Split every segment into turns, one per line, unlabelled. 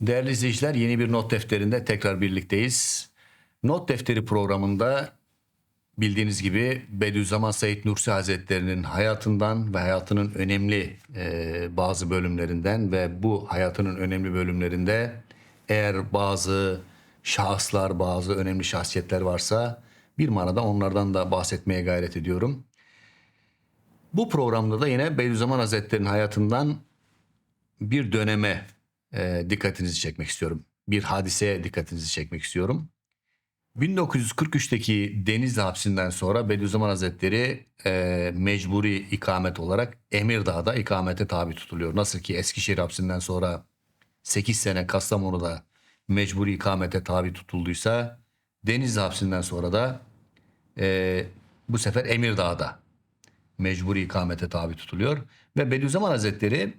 Değerli izleyiciler yeni bir not defterinde tekrar birlikteyiz. Not defteri programında bildiğiniz gibi Bediüzzaman Said Nursi Hazretleri'nin hayatından ve hayatının önemli e, bazı bölümlerinden ve bu hayatının önemli bölümlerinde eğer bazı şahıslar, bazı önemli şahsiyetler varsa bir manada onlardan da bahsetmeye gayret ediyorum. Bu programda da yine Bediüzzaman Hazretleri'nin hayatından bir döneme e, dikkatinizi çekmek istiyorum. Bir hadiseye dikkatinizi çekmek istiyorum. 1943'teki Denizli hapsinden sonra Bediüzzaman Hazretleri e, mecburi ikamet olarak Emirdağ'da ikamete tabi tutuluyor. Nasıl ki Eskişehir hapsinden sonra 8 sene Kastamonu'da mecburi ikamete tabi tutulduysa Denizli hapsinden sonra da e, bu sefer Emirdağ'da mecburi ikamete tabi tutuluyor. Ve Bediüzzaman Hazretleri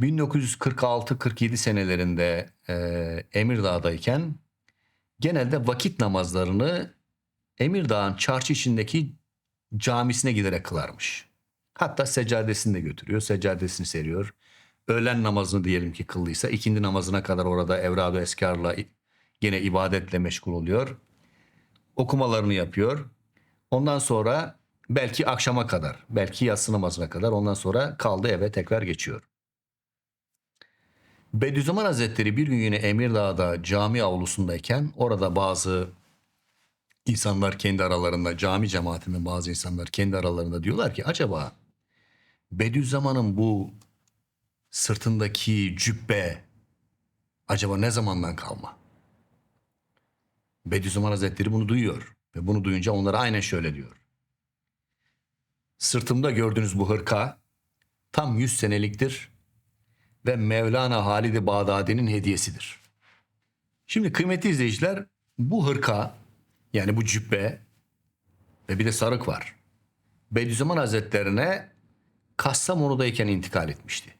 1946-47 senelerinde e, Emirdağ'dayken genelde vakit namazlarını Emirdağ'ın çarşı içindeki camisine giderek kılarmış. Hatta seccadesini de götürüyor, seccadesini seriyor. Öğlen namazını diyelim ki kıldıysa ikindi namazına kadar orada evrad eskarla gene ibadetle meşgul oluyor. Okumalarını yapıyor. Ondan sonra belki akşama kadar, belki yatsı namazına kadar ondan sonra kaldı eve tekrar geçiyor. Bediüzzaman Hazretleri bir gün yine Emirdağ'da cami avlusundayken orada bazı insanlar kendi aralarında cami cemaatinin bazı insanlar kendi aralarında diyorlar ki acaba Bediüzzaman'ın bu sırtındaki cübbe acaba ne zamandan kalma? Bediüzzaman Hazretleri bunu duyuyor ve bunu duyunca onlara aynen şöyle diyor. Sırtımda gördüğünüz bu hırka tam 100 seneliktir ve Mevlana Halid-i Bağdadi'nin hediyesidir. Şimdi kıymetli izleyiciler bu hırka yani bu cübbe ve bir de sarık var. Bediüzzaman Hazretlerine Kastamonu'dayken intikal etmişti.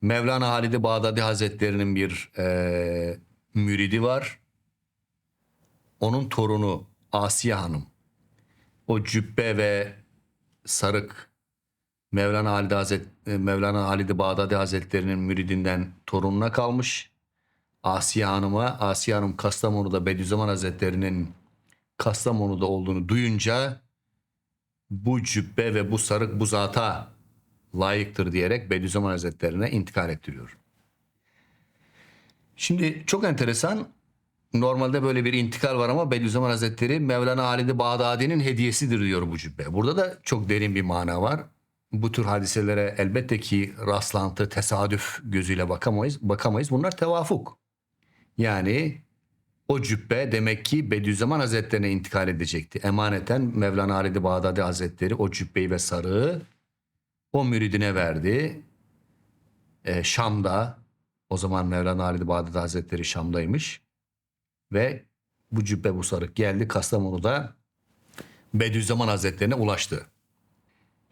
Mevlana Halid-i Bağdadi Hazretlerinin bir e, müridi var. Onun torunu Asiye Hanım. O cübbe ve sarık Mevlana Halid Hazret e, Mevlana Halid Bağdadi Hazretlerinin müridinden torununa kalmış. Asiye Hanım'a Asiye Hanım Kastamonu'da Bediüzzaman Hazretlerinin Kastamonu'da olduğunu duyunca bu cübbe ve bu sarık bu zata layıktır diyerek Bediüzzaman Hazretlerine intikal ettiriyor. Şimdi çok enteresan Normalde böyle bir intikal var ama Bediüzzaman Hazretleri Mevlana Halid-i Bağdadi'nin hediyesidir diyor bu cübbe. Burada da çok derin bir mana var bu tür hadiselere elbette ki rastlantı, tesadüf gözüyle bakamayız. Bakamayız. Bunlar tevafuk. Yani o cübbe demek ki Bediüzzaman Hazretlerine intikal edecekti. Emaneten Mevlana Halid-i Bağdadi Hazretleri o cübbeyi ve sarığı o müridine verdi. Ee, Şam'da o zaman Mevlana Halid-i Bağdadi Hazretleri Şam'daymış. Ve bu cübbe bu sarık geldi Kastamonu'da Bediüzzaman Hazretlerine ulaştı.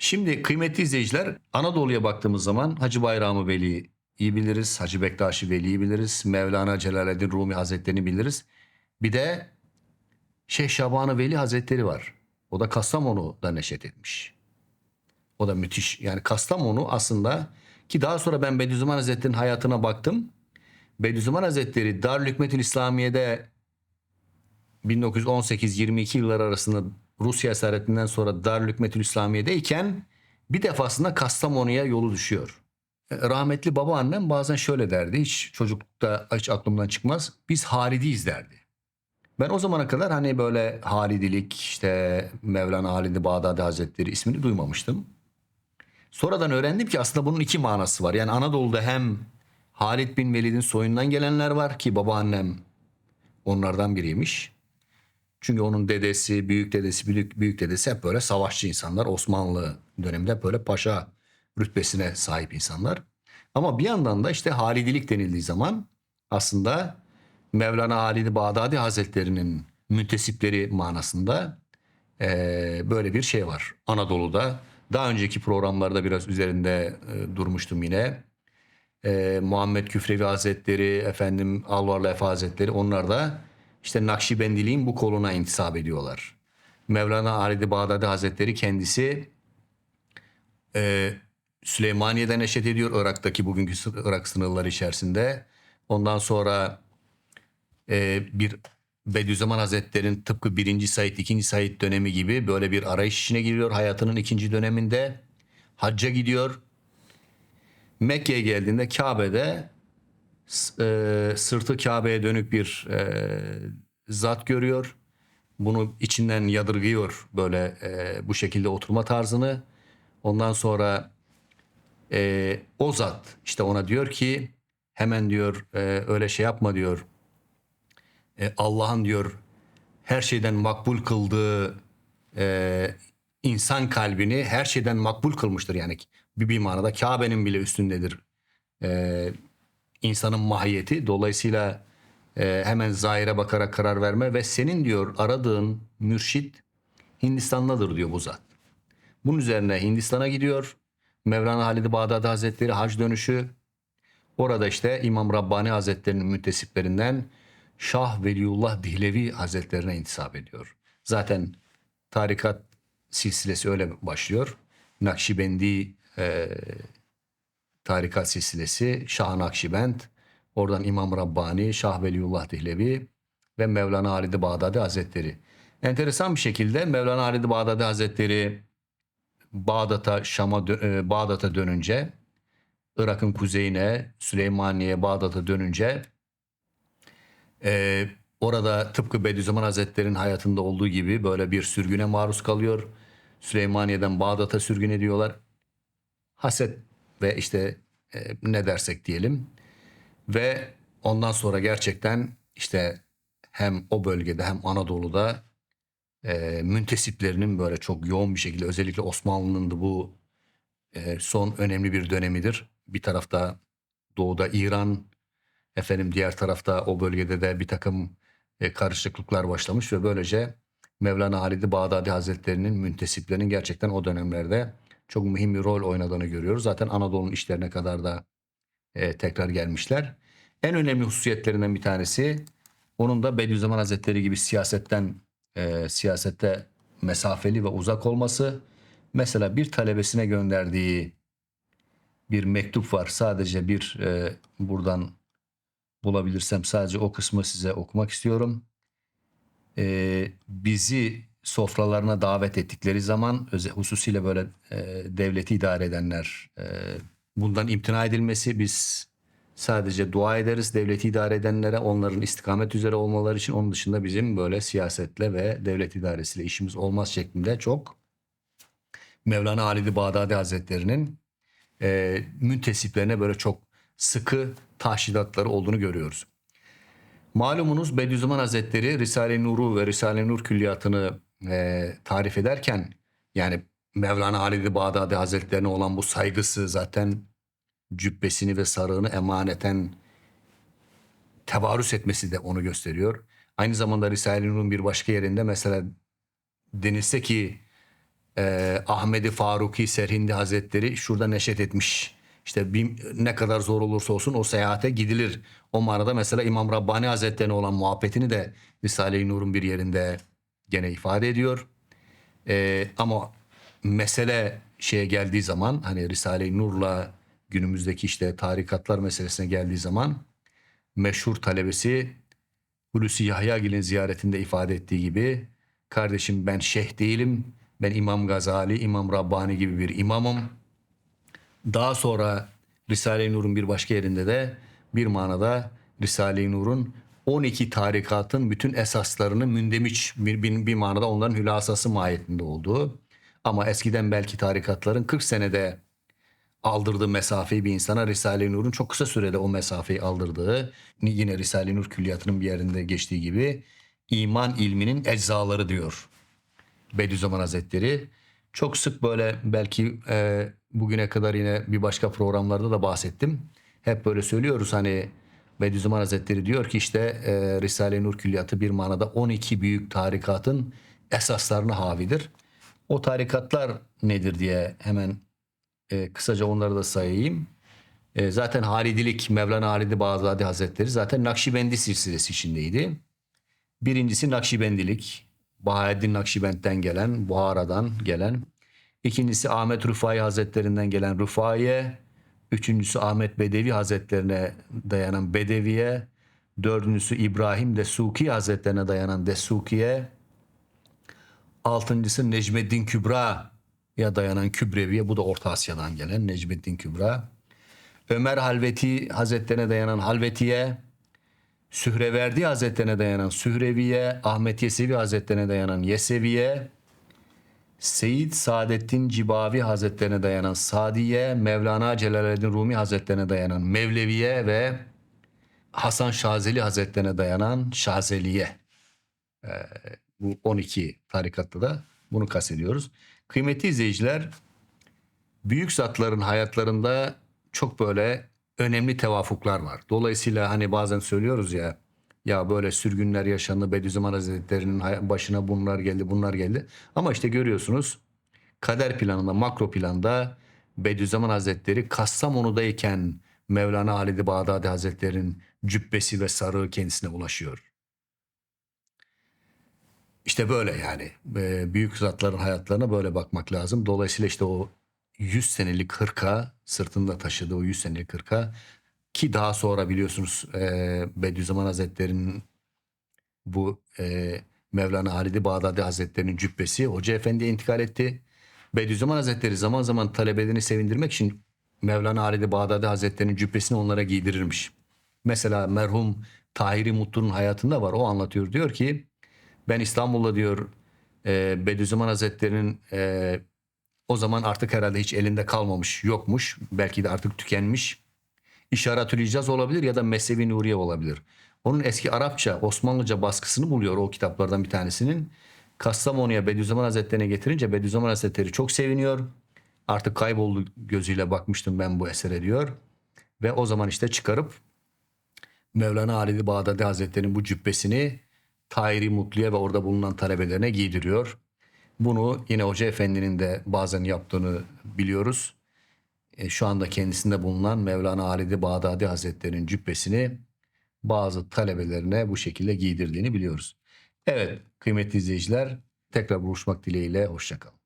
Şimdi kıymetli izleyiciler Anadolu'ya baktığımız zaman Hacı Bayramı Veli'yi iyi biliriz. Hacı Bektaşi Veli'yi biliriz. Mevlana Celaleddin Rumi Hazretleri'ni biliriz. Bir de Şeyh Şaban-ı Veli Hazretleri var. O da Kastamonu'da neşet etmiş. O da müthiş. Yani Kastamonu aslında ki daha sonra ben Bediüzzaman Hazretleri'nin hayatına baktım. Bediüzzaman Hazretleri Darülhükmetül İslamiye'de 1918-22 yıllar arasında Rusya esaretinden sonra Darülhükmetül İslamiye'deyken bir defasında Kastamonu'ya yolu düşüyor. E, rahmetli babaannem bazen şöyle derdi. Hiç çocuklukta hiç aklımdan çıkmaz. Biz Halidiyiz derdi. Ben o zamana kadar hani böyle Halidilik işte Mevlana Halid-i Bağdadi Hazretleri ismini duymamıştım. Sonradan öğrendim ki aslında bunun iki manası var. Yani Anadolu'da hem Halid bin Velid'in soyundan gelenler var ki babaannem onlardan biriymiş. Çünkü onun dedesi, büyük dedesi, büyük, büyük dedesi hep böyle savaşçı insanlar. Osmanlı döneminde böyle paşa rütbesine sahip insanlar. Ama bir yandan da işte halidilik denildiği zaman aslında Mevlana Halid-i Bağdadi Hazretleri'nin müntesipleri manasında e, böyle bir şey var. Anadolu'da daha önceki programlarda biraz üzerinde e, durmuştum yine. E, Muhammed Küfrevi Hazretleri, efendim Alvarlı Efe Hazretleri onlar da işte Nakşibendiliğin bu koluna intisap ediyorlar. Mevlana Halid-i Bağdadi Hazretleri kendisi e, Süleymaniye'de neşet ediyor Irak'taki bugünkü Irak sınırları içerisinde. Ondan sonra e, bir Bediüzzaman Hazretleri'nin tıpkı birinci Said, ikinci Said dönemi gibi böyle bir arayış içine giriyor hayatının ikinci döneminde. Hacca gidiyor. Mekke'ye geldiğinde Kabe'de e, sırtı Kabe'ye dönük bir e, zat görüyor. Bunu içinden yadırgıyor böyle e, bu şekilde oturma tarzını. Ondan sonra e, o zat işte ona diyor ki hemen diyor e, öyle şey yapma diyor. E, Allah'ın diyor her şeyden makbul kıldığı e, insan kalbini her şeyden makbul kılmıştır yani bir, bir manada Kabe'nin bile üstündedir e, insanın mahiyeti. Dolayısıyla e, hemen zahire bakarak karar verme ve senin diyor aradığın mürşit Hindistan'dadır diyor bu zat. Bunun üzerine Hindistan'a gidiyor. Mevlana Halid-i Bağdadi Hazretleri hac dönüşü. Orada işte İmam Rabbani Hazretleri'nin müntesiplerinden Şah Veliullah Dihlevi Hazretlerine intisap ediyor. Zaten tarikat silsilesi öyle başlıyor. Nakşibendi e, tarikat silsilesi Şah Nakşibend, oradan İmam Rabbani, Şah Veliullah Dihlevi ve Mevlana Halid-i Bağdadi Hazretleri. Enteresan bir şekilde Mevlana Halid-i Bağdadi Hazretleri Bağdat'a, Şam'a, e, Bağdat'a dönünce Irak'ın kuzeyine, Süleymaniye, Bağdat'a dönünce e, orada tıpkı Bediüzzaman Hazretleri'nin hayatında olduğu gibi böyle bir sürgüne maruz kalıyor. Süleymaniye'den Bağdat'a sürgün ediyorlar. Haset ve işte e, ne dersek diyelim. Ve ondan sonra gerçekten işte hem o bölgede hem Anadolu'da e, müntesiplerinin böyle çok yoğun bir şekilde özellikle Osmanlı'nın da bu e, son önemli bir dönemidir. Bir tarafta doğuda İran, efendim diğer tarafta o bölgede de bir takım e, karışıklıklar başlamış ve böylece Mevlana Halid-i Bağdadi Hazretleri'nin müntesiplerinin gerçekten o dönemlerde çok mühim bir rol oynadığını görüyoruz. Zaten Anadolu'nun işlerine kadar da e, tekrar gelmişler. En önemli hususiyetlerinden bir tanesi onun da Bediüzzaman Hazretleri gibi siyasetten e, siyasette mesafeli ve uzak olması. Mesela bir talebesine gönderdiği bir mektup var. Sadece bir e, buradan bulabilirsem sadece o kısmı size okumak istiyorum. E, bizi sofralarına davet ettikleri zaman hususiyle böyle e, devleti idare edenler e, bundan imtina edilmesi biz sadece dua ederiz devleti idare edenlere onların istikamet üzere olmaları için onun dışında bizim böyle siyasetle ve devlet idaresiyle işimiz olmaz şeklinde çok Mevlana Halid-i Bağdadi Hazretleri'nin e, müntesiplerine böyle çok sıkı tahşidatları olduğunu görüyoruz. Malumunuz Bediüzzaman Hazretleri Risale-i Nur'u ve Risale-i Nur külliyatını e, tarif ederken yani Mevlana Halid-i Bağdadi Hazretlerine olan bu saygısı zaten cübbesini ve sarığını emaneten tevarüs etmesi de onu gösteriyor. Aynı zamanda Risale-i Nur'un bir başka yerinde mesela denilse ki e, Ahmedi Faruki Serhindi Hazretleri şurada neşet etmiş. İşte bir, ne kadar zor olursa olsun o seyahate gidilir. O manada mesela İmam Rabbani Hazretleri'ne olan muhabbetini de Risale-i Nur'un bir yerinde gene ifade ediyor. E, ama mesele şeye geldiği zaman hani Risale-i Nur'la günümüzdeki işte tarikatlar meselesine geldiği zaman meşhur talebesi Hulusi Yahyagil'in ziyaretinde ifade ettiği gibi kardeşim ben şeyh değilim. Ben İmam Gazali, İmam Rabbani gibi bir imamım. Daha sonra Risale-i Nur'un bir başka yerinde de bir manada Risale-i Nur'un 12 tarikatın bütün esaslarını mündemiş bir, bir, bir manada onların hülasası mahiyetinde olduğu. Ama eskiden belki tarikatların 40 senede aldırdığı mesafeyi bir insana Risale-i Nur'un çok kısa sürede o mesafeyi aldırdığı yine Risale-i Nur külliyatının bir yerinde geçtiği gibi iman ilminin eczaları diyor Bediüzzaman Hazretleri. Çok sık böyle belki e, bugüne kadar yine bir başka programlarda da bahsettim. Hep böyle söylüyoruz hani Bediüzzaman Hazretleri diyor ki işte e, Risale-i Nur külliyatı bir manada 12 büyük tarikatın esaslarına havidir. O tarikatlar nedir diye hemen e, kısaca onları da sayayım. E, zaten Halidilik Mevlana Halid-i Bağdadi Hazretleri zaten Nakşibendi silsilesi içindeydi. Birincisi Nakşibendilik. Bahaeddin Nakşibend'den gelen, Buhara'dan gelen. İkincisi Ahmet Rufai Hazretlerinden gelen Rufaiye. Üçüncüsü Ahmet Bedevi Hazretlerine dayanan Bedeviye. Dördüncüsü İbrahim Desuki Hazretlerine dayanan Desukiye. Altıncısı Necmeddin Kübra'ya dayanan Kübreviye. Bu da Orta Asya'dan gelen Necmeddin Kübra. Ömer Halveti Hazretlerine dayanan Halvetiye. Sühreverdi Hazretlerine dayanan Sühreviye. Ahmet Yesevi Hazretlerine dayanan Yeseviye. Seyyid Saadettin Cibavi Hazretlerine dayanan Sadiye, Mevlana Celaleddin Rumi Hazretlerine dayanan Mevleviye ve Hasan Şazeli Hazretlerine dayanan Şazeliye. Ee, bu 12 tarikatta da bunu kastediyoruz. Kıymetli izleyiciler, büyük zatların hayatlarında çok böyle önemli tevafuklar var. Dolayısıyla hani bazen söylüyoruz ya ya böyle sürgünler yaşandı Bediüzzaman Hazretleri'nin başına bunlar geldi bunlar geldi. Ama işte görüyorsunuz kader planında makro planda Bediüzzaman Hazretleri Kastamonu'dayken Mevlana Halid-i Bağdadi Hazretleri'nin cübbesi ve sarığı kendisine ulaşıyor. İşte böyle yani. Ee, Büyük zatların hayatlarına böyle bakmak lazım. Dolayısıyla işte o 100 senelik hırka, sırtında taşıdığı o 100 senelik hırka ki daha sonra biliyorsunuz e, Bediüzzaman Hazretleri'nin bu e, Mevlana Halid-i Bağdadi Hazretleri'nin cübbesi Hoca Efendi'ye intikal etti. Bediüzzaman Hazretleri zaman zaman talebelerini sevindirmek için Mevlana Halid-i Bağdadi Hazretleri'nin cübbesini onlara giydirirmiş. Mesela merhum Tahiri Mutlu'nun hayatında var. O anlatıyor. Diyor ki ben İstanbul'da diyor e, Bediüzzaman Hazretleri'nin e, o zaman artık herhalde hiç elinde kalmamış, yokmuş. Belki de artık tükenmiş. İşaretül İcaz olabilir ya da Mesnevi Nuriye olabilir. Onun eski Arapça, Osmanlıca baskısını buluyor o kitaplardan bir tanesinin. Kastamonu'ya Bediüzzaman Hazretleri'ne getirince Bediüzzaman Hazretleri çok seviniyor. Artık kayboldu gözüyle bakmıştım ben bu esere diyor. Ve o zaman işte çıkarıp Mevlana Halid-i Bağdadi Hazretleri'nin bu cübbesini Tahiri Mutlu'ya ve orada bulunan talebelerine giydiriyor. Bunu yine Hoca Efendi'nin de bazen yaptığını biliyoruz. E, şu anda kendisinde bulunan Mevlana Halid-i Bağdadi Hazretleri'nin cübbesini bazı talebelerine bu şekilde giydirdiğini biliyoruz. Evet kıymetli izleyiciler tekrar buluşmak dileğiyle hoşçakalın.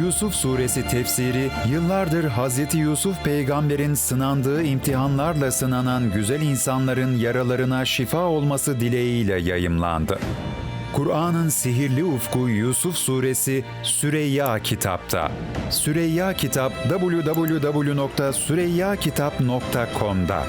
Yusuf Suresi tefsiri yıllardır Hz. Yusuf peygamberin sınandığı imtihanlarla sınanan güzel insanların yaralarına şifa olması dileğiyle yayımlandı. Kur'an'ın sihirli ufku Yusuf Suresi Süreyya Kitap'ta. Süreyya Kitap www.süreyyakitap.com'da.